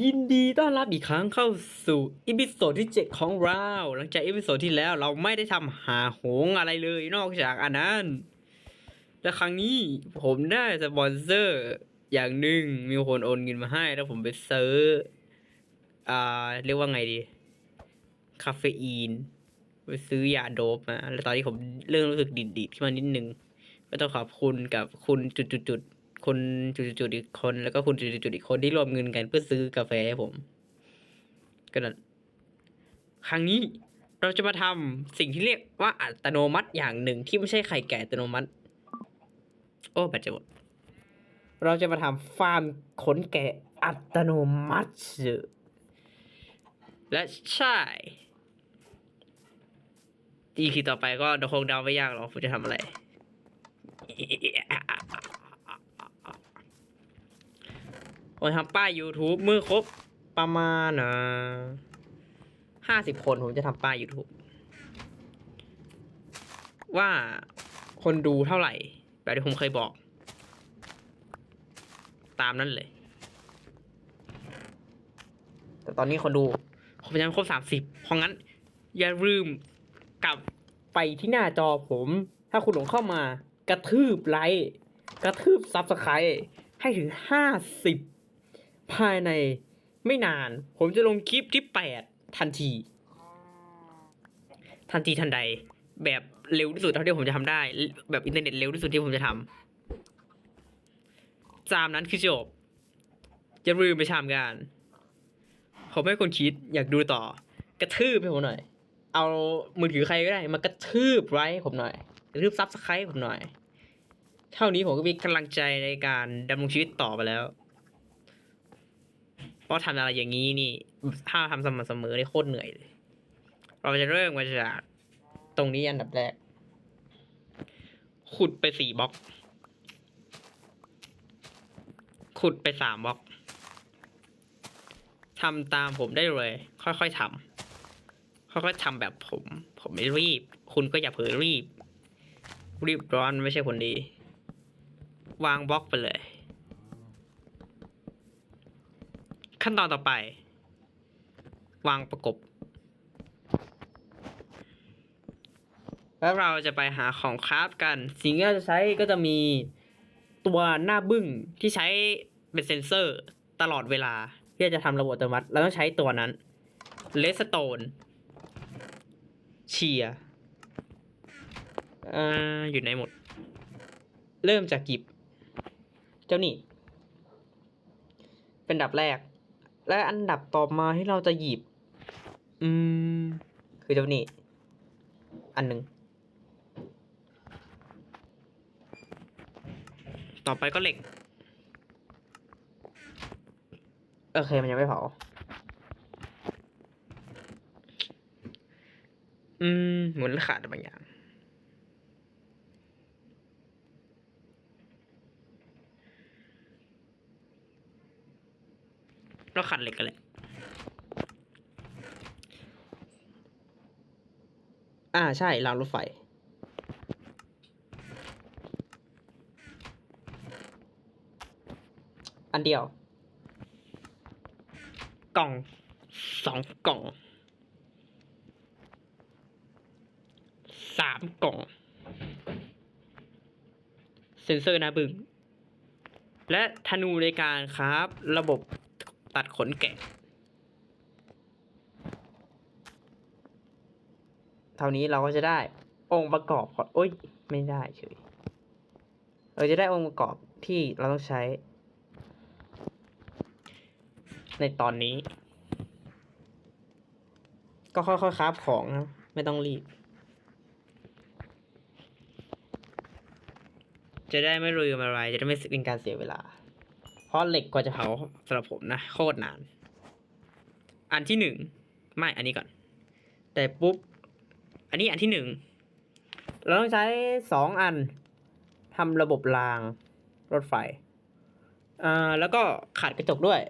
ยินดีต้อนรับอีกครั้งเข้าสู่อีพิโซดที่ 7 ของเรา หลังจากอีพิโซดที่แล้วเราไม่ได้ทำหาโหงอะไรเลยนอกจากอันนั้น และครั้งนี้ผมได้สปอนเซอร์อย่างหนึ่งมีคนโอนเงินมาให้ แล้วผมไปซื้ออ่าเรียกว่าไงดี คาเฟอีน ไปซื้อยาโดปมา แล้วตอนนี้ผมเริ่มรู้สึกดิดๆขึ้นมานิดนึงก็ต้องขอบคุณกับคุณจุดๆ คนจุดๆอีกคน แล้วก็คุณจุดๆๆอีกคนที่รวมเงินกันเพื่อซื้อกาแฟให้ผมก็นั่นครั้งนี้เราจะมาทำสิ่งที่เรียกว่าอัตโนมัติอย่างหนึ่งที่ไม่ใช่ไข่แก่อัตโนมัติ โอ้แบตจะหมดเราจะมาทำฟาร์มขนแกะอัตโนมัติและใช่อีคีต่อไปก็คงเดาไม่ยากหรอกผมจะทำอะไร ผมทำป้าย YouTube มือครบประมาณนะห้าสิบคนผมจะทำป้าย YouTube ว่าคนดูเท่าไหร่ แบบที่ผมเคยบอก ตามนั้นเลย แต่ตอนนี้คนดูผมยังไม่ครบสามสิบเพราะงั้น อย่าลืมกลับไปที่หน้าจอผม ถ้าคุณหลงเข้ามากระทืบไลค์กระทืบซับสไครต์ให้ถึงห้าสิบ ภายในไม่นาน ผมจะลงคลิปที่แปดทันที ทันทีทันใด แบบเร็วที่สุดเท่าที่ผมจะทำได้ แบบอินเทอร์เน็ตเร็วที่สุดที่ผมจะทำตามนั้นคือจบอย่าลืมไปชามกันผมให้คนคิดอยากดูต่อ กระทืบให้ผมหน่อย เอามือถือใครก็ได้ มากระทืบไว้ผมหน่อย กระทืบซับสไครต์ผมหน่อย เท่านี้ผมก็มีกำลังใจในการดำรงชีวิตต่อไปแล้ว ราะทำอะไรอย่างนี้นี่ ถ้าทำสม่ำเสมอนี่โคตรเหนื่อยเลย เราจะเริ่มมาจากตรงนี้อันดับแรก ขุดไปสี่บล็อก ขุดไปสามบล็อกทำตามผมได้เลย ค่อยๆทำค่อยๆทำแบบผม ผมไม่รีบ คุณก็อย่าเผลอรีบ รีบร้อนไม่ใช่คนดี วางบล็อกไปเลย ขั้นตอนต่อไป วางประกบ แล้วเราจะไปหาของคราฟกัน สิ่งที่เราจะใช้ก็จะมีตัวหน้าบึ้งที่ใช้เป็นเซนเซอร์ตลอดเวลา ที่จะทำระบบอัตโนมัติเราต้องใช้ตัวนั้นเลสโตนเชียอ่าอยู่ในหมด เริ่มจากกิบ เจ้านี่ เป็นดับแรก และอันดับต่อมาที่เราจะหยิบ อืม คือเจ้านี่อันหนึ่ง ต่อไปก็เหล็ก โอเค มันยังไม่เผา อืมเหมือนขาดอะไรบางอย่าง เราขัดเหล็กกันแหละ อ่าใช่รางรถไฟ อันเดียว กล่องสองกล่องสามกล่อง เซ็นเซอร์หนะบึง และธนูในการครับ ระบบ ตัดขนแกะ เท่านี้เราก็จะได้องค์ประกอบของโอ้ย ไม่ได้เฉย เราจะได้องค์ประกอบที่เราต้องใช้ ในตอนนี้ ก็ค่อยๆคราฟของนะ ไม่ต้องรีบ จะได้ไม่ลืมอะไร จะได้ไม่เป็นการเสียเวลา เพราะเหล็กกว่าจะเผาสำหรับผมนะโคตรนาน อันที่หนึ่งไม่อันนี้ก่อน แต่ปุ๊บ อันนี้อันที่หนึ่งเราต้องใช้สองอันทำระบบรางรถไฟอ่าแล้วก็ขาดกระจกด้วย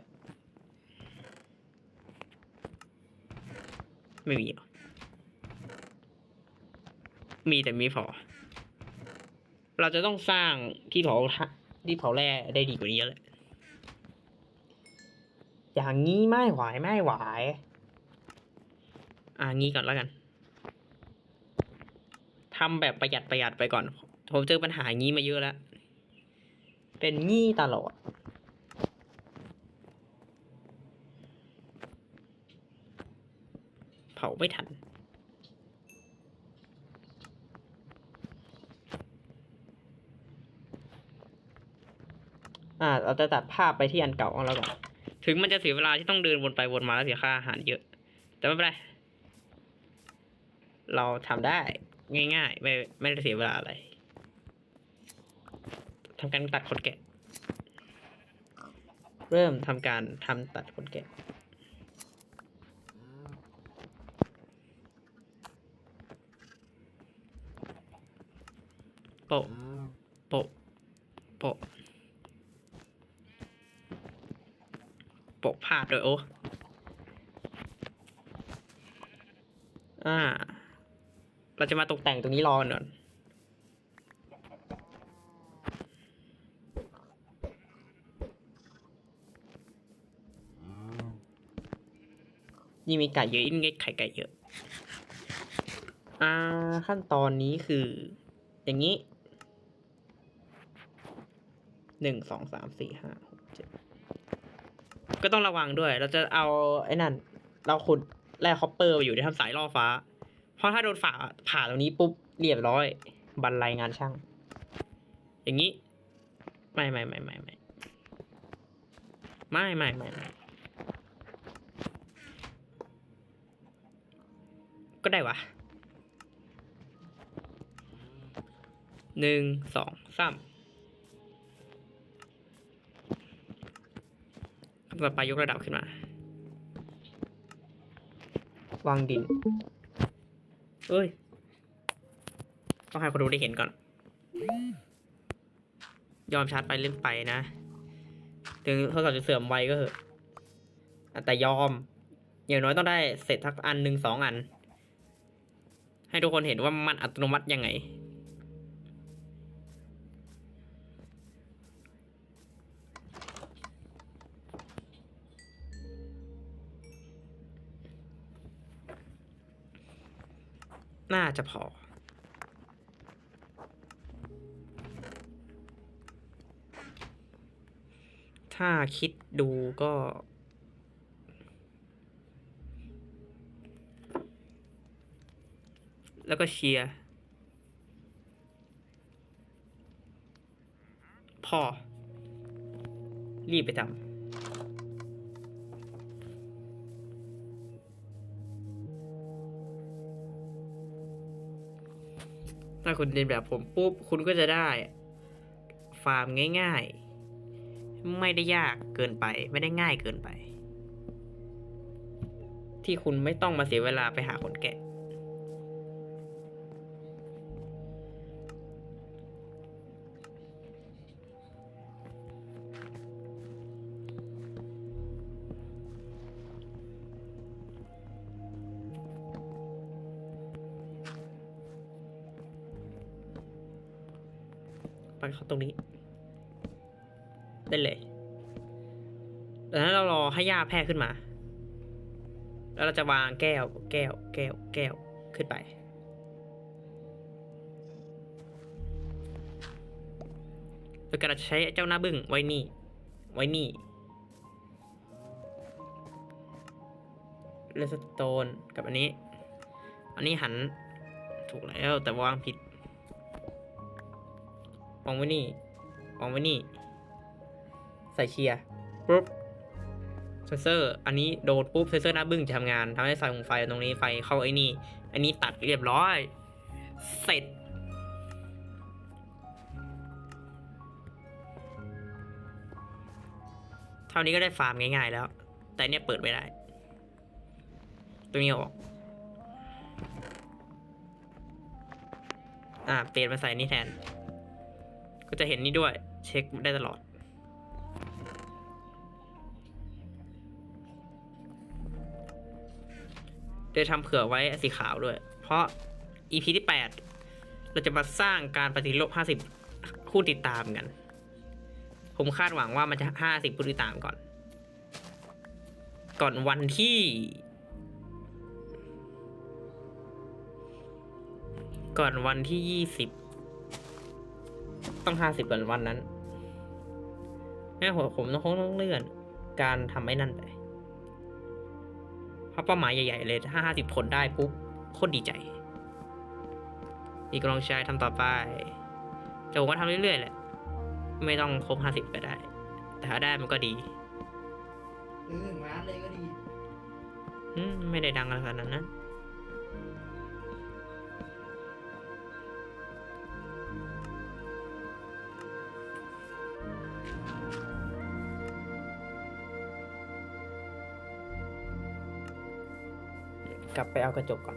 ไม่มีหรอมีแต่มีพอ เราจะต้องสร้างที่เผาที่เผาแร่ได้ดีกว่านี้เยอะเลย อย่างนี้ไม่ไหวไม่ไหว อ่างี้ก่อนแล้วกันทำแบบประหยัดประหยัดไปก่อน ผมเจอปัญหางี้มาเยอะแล้ว เป็นงี้ตลอด เผาไม่ทันอ่าเราจะตัดภาพไปที่อันเก่าของเราก่อน ถึงมันจะเสียเวลาที่ต้องเดินวนไปวนมาแล้วเสียค่าอาหารเยอะ แต่ไม่เป็นไร เราทำได้ง่ายๆ ไม่ไม่ได้เสียเวลาอะไรทำการตัดขนแกะ เริ่มทำการทำตัดขนแกะโปะโปะโปะ ปะพลาดด้วยโอ้อ่า เราจะมาตกแต่งตรงนี้รอก่อนนี่มีไก่เยอะอินเงไข่ไก่เยอะ อ่า ขั้นตอนนี้คือ อย่างนี้หนึ่งสองสามสี่ห้า ก็ต้องระวังด้วย เราจะเอาไอ้นั่น เราขุดแร่คอปเปอร์ไปอยู่ในทำสายล่อฟ้า เพราะถ้าโดนฝ่าผ่าตรงนี้ปุ๊บเรียบร้อยบันไลงานช่าง อย่างนี้ ไม่ไม่ไม่ไม่ไม่ไม่ไม่ไม่ไม่ก็ได้วะหนึ่งสองสาม ต่อไปยกระดับขึ้นมา วางดิน เอ้ย ต้องให้คนดูได้เห็นก่อน ยอมชาร์จไปเล่นไปนะ ถึงเท่ากับจะเสื่อมไวก็เหอะอะแต่ยอม อย่างน้อยต้องได้เสร็จทักอันหนึ่งสองอัน ให้ทุกคนเห็นว่ามันอัตโนมัติยังไง น่าจะพอ ถ้าคิดดูก็ แล้วก็เชียร์พอ รีบไปทำ ถ้าคุณเรียนแบบผมปุ๊บคุณก็จะได้ ฟาร์มง่าย ๆ ไม่ได้ยากเกินไป ไม่ได้ง่ายเกินไป ที่คุณไม่ต้องมาเสียเวลาไปหาคนแกะ เข้าตรงนี้ ได้เลยแต่นั้นเรารอให้หญ้าแพร่ขึ้นมา แล้วเราจะวางแก้ว แก้ว แก้ว แก้ว ขึ้นไปแล้วก็เราจะใช้เจ้าหน้าบึ้งไว้นี่ ไว้นี่เลสโตนกับอันนี้ อันนี้หันถูกแล้วแต่วางผิด วางไว้นี่วางไว้นี่ ใส่เชียร์ปุ๊บเซนเซอร์ อันนี้โดนปุ๊บเซนเซอร์หน้าบึ้งจะทำงานทำให้ไฟของไฟตรงนี้ไฟเข้าไอ้นี่ อันนี้ตัดเรียบร้อย เสร็จเท่านี้ก็ได้ฟาร์มง่ายๆแล้ว แต่เนี่ยเปิดไม่ได้ตัวนี้ออก อ่า เปลี่ยนมาใส่นี่แทน ก็จะเห็นนี่ด้วย เช็คได้ตลอดเดี๋ยวทำเผื่อไว้สีขาวด้วย เพราะ EP ที่ 8 เราจะมาสร้างการปฏิลบ50ผู้ติดตามกัน ผมคาดหวังว่ามันจะ 50ผู้ติดตามก่อน ก่อนวันที่ก่อนวันที่ยี่สิบ ต้องห้าสิบก่อนวันนั้นแม่ผมผมต้องคงต้องเลื่อน การทำไอ้นั่นไปเพราะเป้าหมายใหญ่ ๆ เลยถ้าห้าสิบคนได้ปุ๊บโคตรดีใจ อีกกำลังใจทำต่อไปแต่ผมก็ทำเรื่อยๆแหละ ไม่ต้องครบห้าสิบก็ได้ แต่ถ้าได้มันก็ดีหรือหนึ่งล้านเลยก็ดี อืม ไม่ได้ดังอะไรขนาดนั้น กลับไปเอากระจกก่อน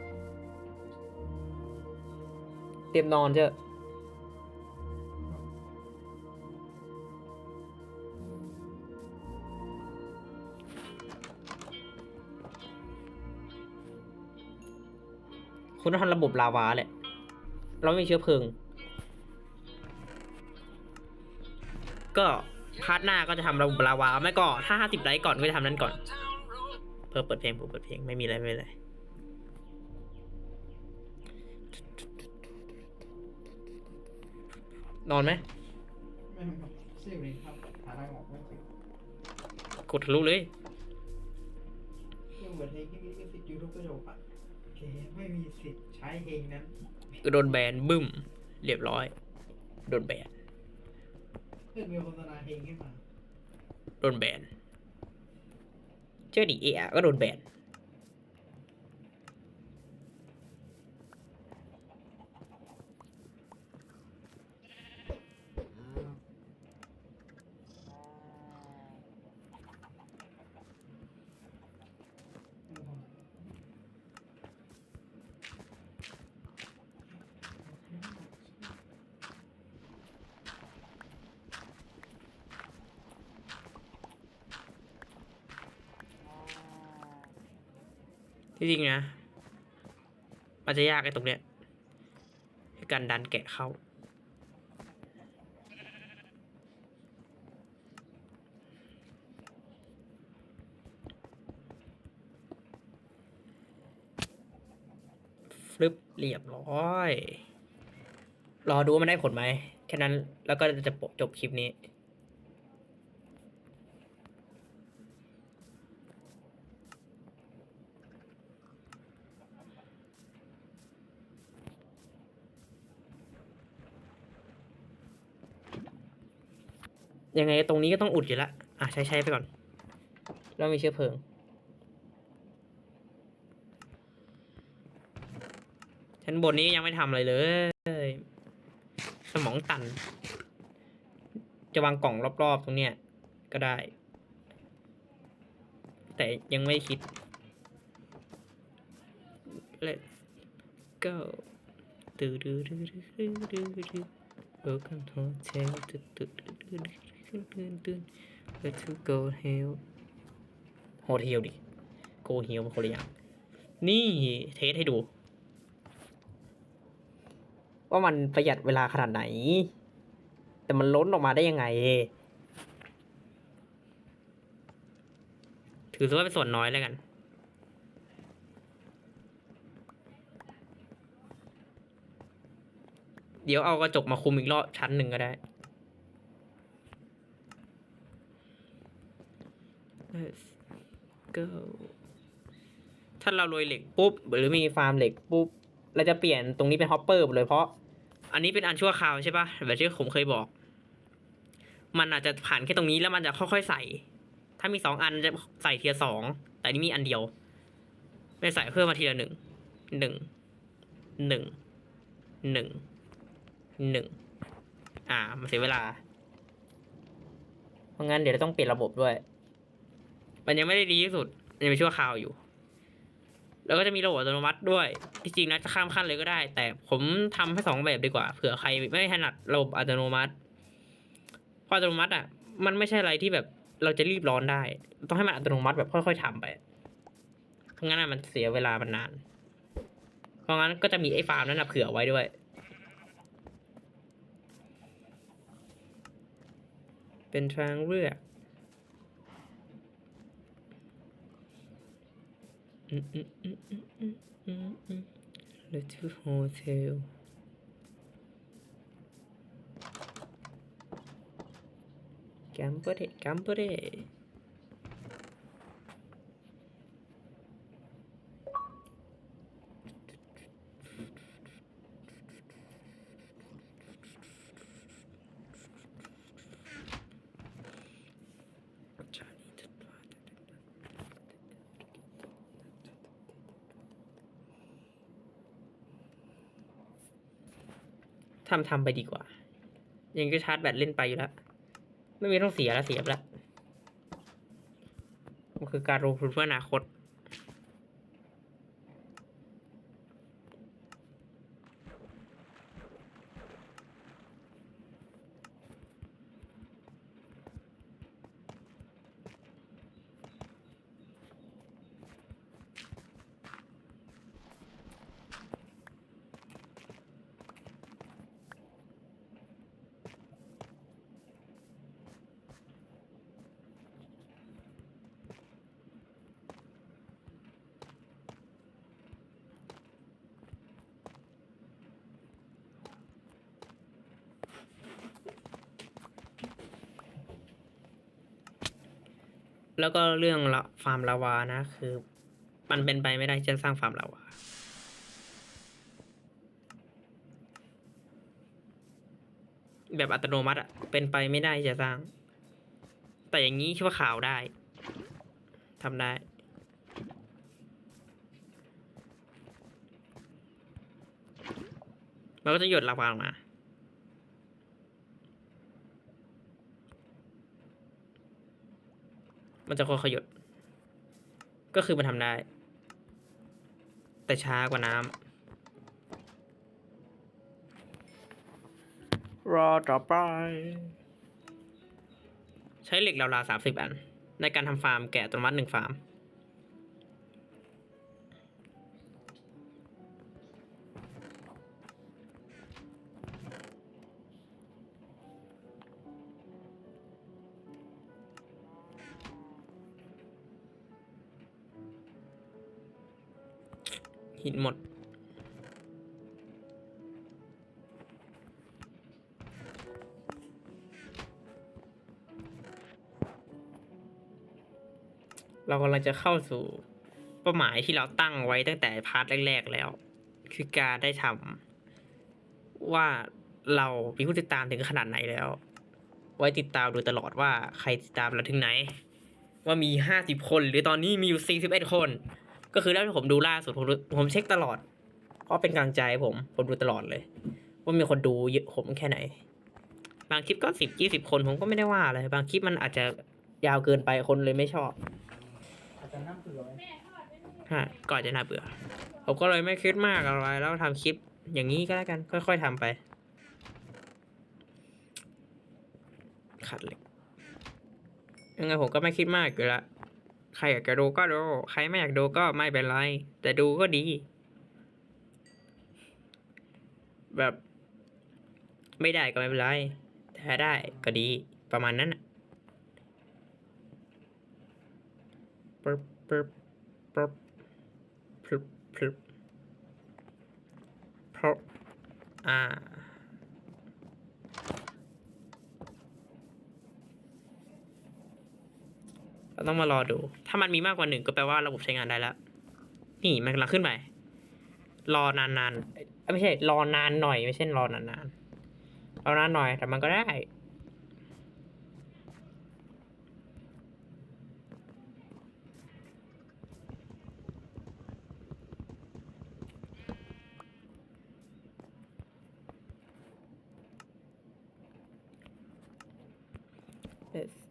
เตรียมนอนเถอะคุณต้องทำระบบลาวาแหละ เราไม่มีเชื้อเพลิง ก็พาร์ทหน้าก็จะทำระบบลาวา ไม่ก็ถ้าห้าสิบไลค์ก่อนก็จะทำนั้นก่อน เพิ่มเปิดเพลงเพิ่มเปิดเพลงไม่มีอะไรไม่เป็นไร นอนไหมไม่ครับเสียเลยครับหาทางออกไม่เจอกดทะลุเลยเครื่องเหมือนเพลงที่มีลิขสิทธิ์ยูทูบกระโดดอะโอเคไม่มีสิทธิ์ใช้เพลงนั้นโดนแบนบึ้ม เรียบร้อย โดนแบน เพื่อนมีโฆษณาเพลงขึ้นมา โดนแบน เชื่อดิเอะก็โดนแบน ที่ จริงนะมันจะยากไอ้ตรงเนี้ยการดันแกะเข้า ฟลิปเรียบร้อย รอดูว่ามันได้ผลไหม แค่นั้นแล้วก็จะจบคลิปนี้ ยังไงตรงนี้ก็ต้องอุดอยู่ละอะใช้ใช้ไปก่อนแล้วมีเชื้อเพลิง ชั้นบนนี้ยังไม่ทำอะไรเลย สมองตัน จะวางกล่องรอบ ๆ ตรงเนี้ย ก็ได้ แต่ยังไม่คิด let's go ดูดูดูดูดูดูดู welcome to hotel ดูดูดูดู ดูดูดู let's go hell โฮเทลดิ go hill มันคนละอย่าง นี่เทสให้ดู ว่ามันประหยัดเวลาขนาดไหน แต่มันล้นออกมาได้ยังไง ถือว่าเป็นส่วนน้อยแล้วกันเดี๋ยวเอากระจกมาคุมอีกรอบชั้นหนึ่งก็ได้ Let's go ถ้าเราโรยเหล็กปุ๊บ หรือมีฟาร์มเหล็กปุ๊บ เราจะเปลี่ยนตรงนี้เป็นฮอปเปอร์เลยเพราะ อันนี้เป็นอันชั่วคราวใช่ปะแบบที่ผมเคยบอก มันอาจจะผ่านแค่ตรงนี้แล้วมันจะค่อยๆใส่ ถ้ามีสองอันจะใส่เทียสองแต่นนี้มีอันเดียว ไม่ใส่เพิ่มมาทีละหนึ่งหนึ่งหนึ่งหนึ่งหนึ่งอ่ามันเสียเวลา เพราะงั้นเดี๋ยวเราต้องเปลี่ยนระบบด้วย มันยังไม่ได้ดีที่สุดยังเป็นชั่วคราวอยู่ แล้วก็จะมีระบบอัตโนมัติด้วย ที่จริงนะจะข้ามขั้นเลยก็ได้ แต่ผมทำให้สองแบบดีกว่าเผื่อใครไม่ถนัดระบบอัตโนมัติเพราะอัตโนมัติอะ มันไม่ใช่อะไรที่แบบเราจะรีบร้อนได้ ต้องให้มันอัตโนมัติแบบค่อยๆทำไปเพราะงั้นมันเสียเวลามันนาน เพราะงั้นก็จะมีไอ้ฟาร์มนั้นนะเผื่อไว้ด้วย เป็นทางเลือก อืมอืมอืมอืมอืมอืมอืม Little Hotel แกมเปอร์เดแกมเปอร์เด ทำทำไปดีกว่า ยังก็ชาร์จแบตเล่นไปอยู่แล้ว ไม่มีต้องเสียแล้วเสียไปแล้ว มันคือการลงทุนเพื่ออนาคต แล้วก็เรื่องละฟาร์มลาวานะ คือ มันเป็นไปไม่ได้จะสร้างฟาร์มลาวาแบบอัตโนมัติอะเป็นไปไม่ได้จะสร้าง แต่อย่างนี้คิดว่าข่าวได้ทำได้ มันก็จะหยดลาวาออกมา มันจะค่อยๆหยด ก็คือมันทำได้ แต่ช้ากว่าน้ำรอต่อไป ใช้เหล็กราวๆสามสิบอัน ในการทำฟาร์มแกะอัตัวมัดหนึ่งฟาร์ม หินหมด เรากำลังจะเข้าสู่เป้าหมายที่เราตั้งไว้ตั้งแต่พาร์ทแรก ๆ แล้ว คือการได้ทำว่าเรามีผู้ติดตามถึงขนาดไหนแล้ว ไว้ติดตามดูตลอดว่าใครติดตามเราถึงไหน ว่ามีห้าสิบคนหรือตอนนี้มีอยู่สี่สิบเอ็ดคน ก็คือแล้วที่ผมดูล่าสุดผมดูผมเช็คตลอด เพราะเป็นกำลังใจให้ผม ผมดูตลอดเลย ว่ามีคนดูเยอะผมแค่ไหน บางคลิปก็สิบยี่สิบคนผมก็ไม่ได้ว่าอะไร บางคลิปมันอาจจะยาวเกินไปคนเลยไม่ชอบอาจจะนั่งเผื่อไว้ฮะก่อนจะน่าเบื่อ ผมก็เลยไม่คิดมากอะไร แล้วทำคลิปอย่างนี้ก็แล้วกัน ค่อย ๆทำไป ขัดเหล็กยังไงผมก็ไม่คิดมากอยู่ละ ใครอยากจะดูก็ดู ใครไม่อยากดูก็ไม่เป็นไร แต่ดูก็ดี แบบ ไม่ได้ก็ไม่เป็นไรแต่ถ้าได้ก็ดีประมาณนั้นปึ๊บปึ๊บปึ๊บพลึบพลึบเพราะอ่า เราต้องมารอดู ถ้ามันมีมากกว่าหนึ่งก็แปลว่าระบบใช้งานได้แล้ว นี่มันกำลังขึ้นไปรอนานๆไม่ใช่ รอนานหน่อยไม่ใช่รอนานๆรอนานหน่อยแต่มันก็ได้ Let's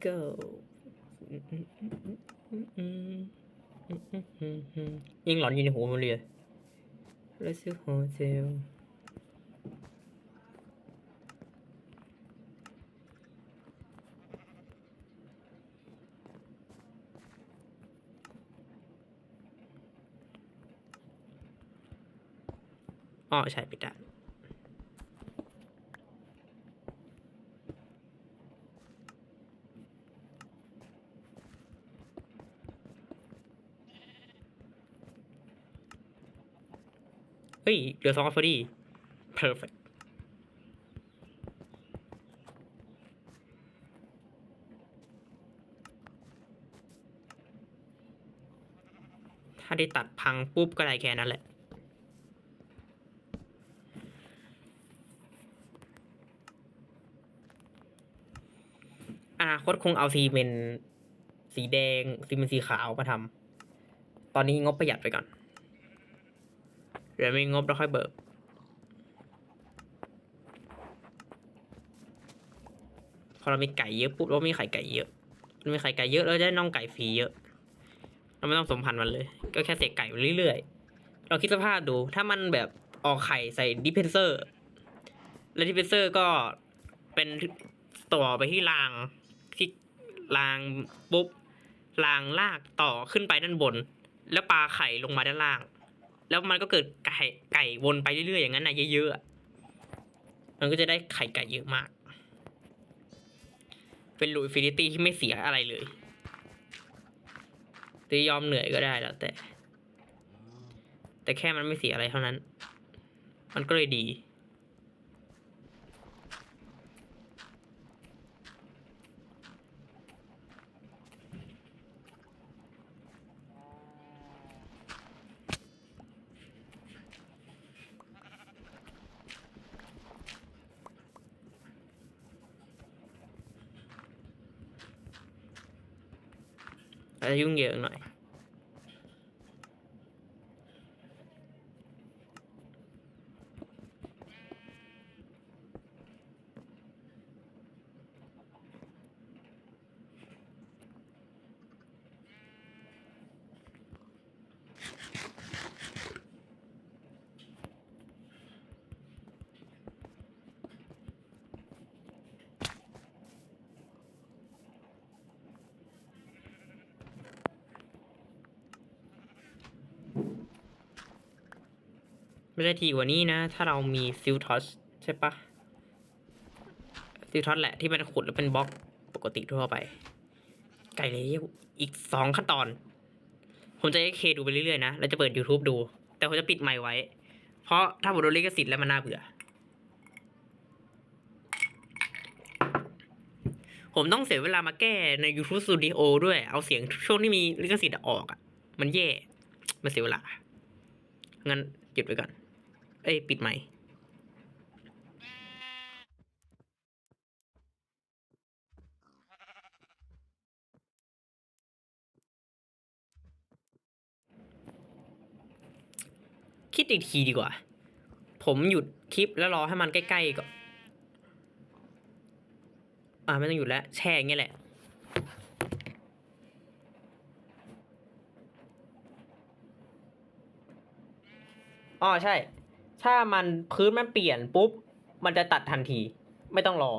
go ยิ่งหลอนยินในหูมันเลย Let's go hotel อ๋อใช่ปิดได้ เฮ้ย เหลือสองอันพอดี perfect ถ้าได้ตัดพังปุ๊บก็ได้แค่นั้นแหละอนาคตคงเอาซีเมนสีแดงซีเมนสีขาวมาทำ ตอนนี้งบประหยัดไปก่อน เดี๋ยวไม่งบแล้วค่อยเบิกพอเรามีไก่เยอะปุ๊บเรามีไข่ไก่เยอะมีไข่ไก่เยอะเราจะได้น่องไก่ฟรีเยอะ เราไม่ต้องสมพันธ์มันเลย ก็แค่เสกไก่ไปเรื่อยๆ เราคิดสภาพดู ถ้ามันแบบออกไข่ใส่ดิเพนเซอร์ แล้วดิเพนเซอร์ก็เป็นต่อไปที่รางที่รางปุ๊บรางลากต่อขึ้นไปด้านบน แล้วปลาไข่ลงมาด้านล่าง แล้วมันก็เกิดไก่ไก่วนไปเรื่อยๆอย่างนั้นนะเยอะๆมันก็จะได้ไข่ไก่เยอะมาก เป็นลูอิฟินิตี้ที่ไม่เสียอะไรเลยจะยอมเหนื่อยก็ได้แล้วแต่ แต่แค่มันไม่เสียอะไรเท่านั้น มันก็เลยดี จจะยุ่งเหยิงหน่อย ไม่ได้ทีกว่านี้นะ ถ้าเรามีซิลทอชใช่ปะซิลทอชแหละที่มันขุดแล้วเป็นบล็อกปกติทั่วไป ไก่เลยอีกสองขั้นตอน ผมจะให้เคดูไปเรื่อยๆนะแล้วจะเปิด YouTube ดู แต่ผมจะปิดไมค์ไว้ เพราะถ้าผมโดนลิขสิทธิ์แล้วมันน่าเบื่อ ผมต้องเสียเวลามาแก้ใน YouTube Studio ด้วย เอาเสียงช่วงที่มีลิขสิทธิ์ออกอะ มันแย่มันเสียเวลางั้นหยุดไว้ก่อน เอ้ยปิดไหมค์คิดอีกทีดีกว่า ผมหยุดคลิปแล้วรอให้มันใกล้ๆก่อน อ่าไม่ต้องหยุดแล้ว แช่อย่างเงี้ยแหละ อ๋อใช่ ถ้ามันพื้นมันเปลี่ยนปุ๊บ มันจะตัดทันที ไม่ต้องรอ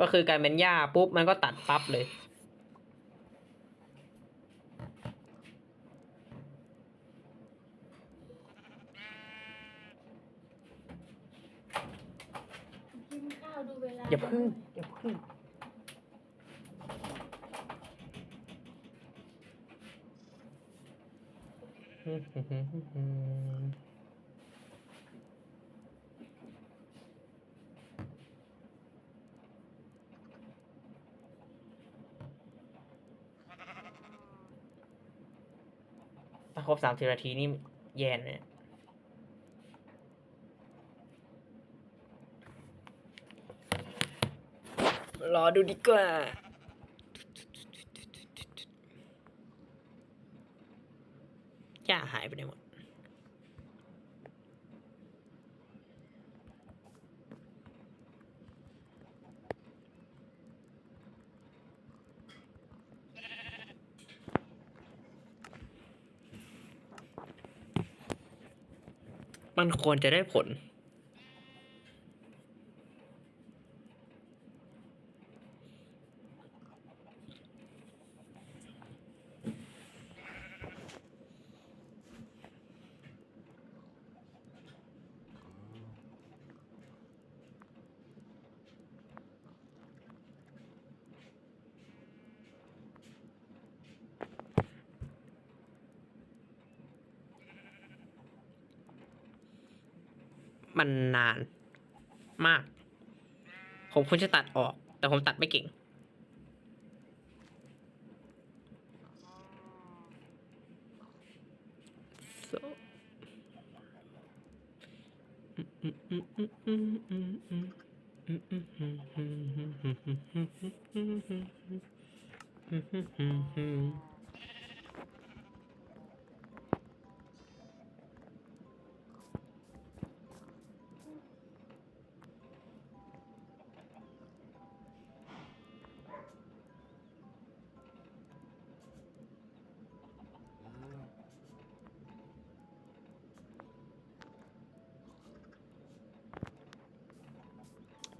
ก็คือการเป็นหญ้าปุ๊บ มันก็ตัดปั๊บเลย กินข้าวดูเวลาอย่าพึ่งอย่าพึ่งถ้า รบสามสิบนาทีนี่แย่เลยรอดูดีกว่าหายไปไหนหมด มันควรจะได้ผล มันนานมาก ผมควรจะตัดออก แต่ผมตัดไม่เก่ง so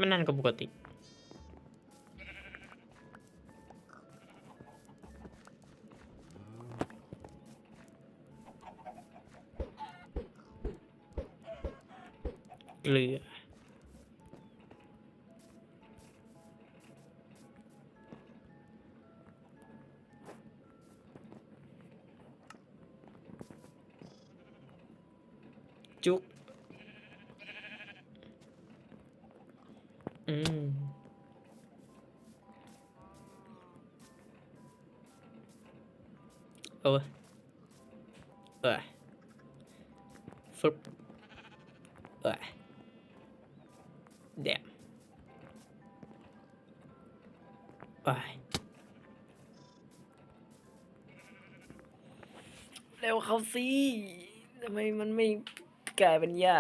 มันนั่นก็ เออเออฟึบเออเดี๋ยวไปเร็วเขาสิทำไมมันไม่กลายเป็นหญ้า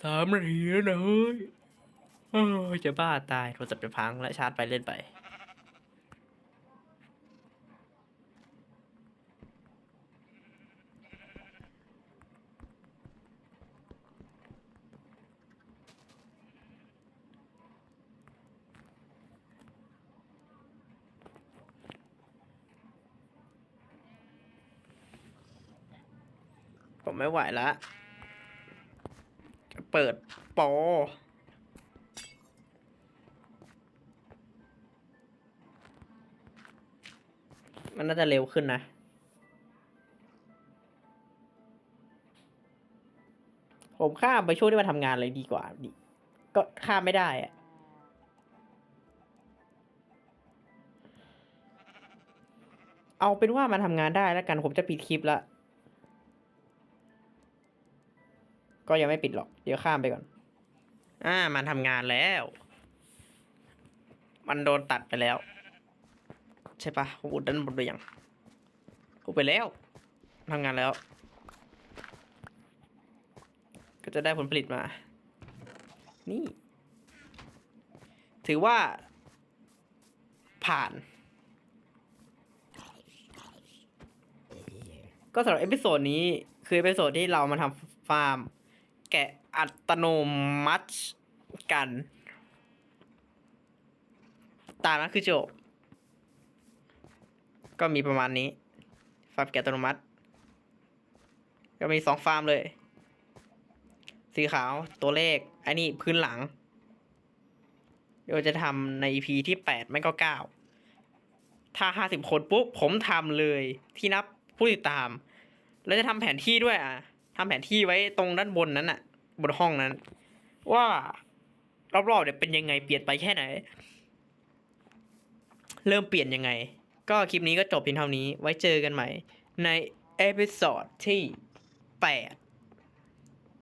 สามนาทีแล้วนะเฮ้ย เออจะบ้าตายโทรศัพท์จะพังและชาร์จไปเล่นไป ผมไม่ไหวละ เปิดโปร มันน่าจะเร็วขึ้นนะ ผมข้ามไปช่วงที่มาทำงานเลยดีกว่าดิก็ข้ามไม่ได้อะเอาเป็นว่ามันทำงานได้แล้วกันผมจะปิดคลิปละก็ยังไม่ปิดหรอก เดี๋ยวข้ามไปก่อน อ่า มันทำงานแล้ว มันโดนตัดไปแล้ว ใช่ปะผมอุดด้านบนไปยังอุดไปแล้วทำงานแล้ว ก็จะได้ผลผลิตมา นี่ ถือว่า ผ่าน ก็สำหรับเอพิโซดนี้ คือเอพิโซดที่เรามาทำฟาร์ม แกะอัตโนมัติกัน ตามนั้นคือจบ ก็มีประมาณนี้ ฟาร์มแกะอัตโนมัติ ก็มีสองฟาร์มเลย สีขาวตัวเลข อันนี้พื้นหลัง เดี๋ยวจะทำใน EP ที่แปดไม่ก็เก้าถ้าห้าสิบคนปุ๊บ ผมทำเลยที่นับผู้ติดตาม แล้วจะทำแผนที่ด้วยอะทำแผนที่ไว้ตรงด้านบนนั้นอะ บนห้องนั้น ว่ารอบๆเนี่ยเป็นยังไงเปลี่ยนไปแค่ไหน เริ่มเปลี่ยนยังไง ก็คลิปนี้ก็จบเพียงเท่านี้ไว้เจอกันใหม่ในเอพิโซดที่แปด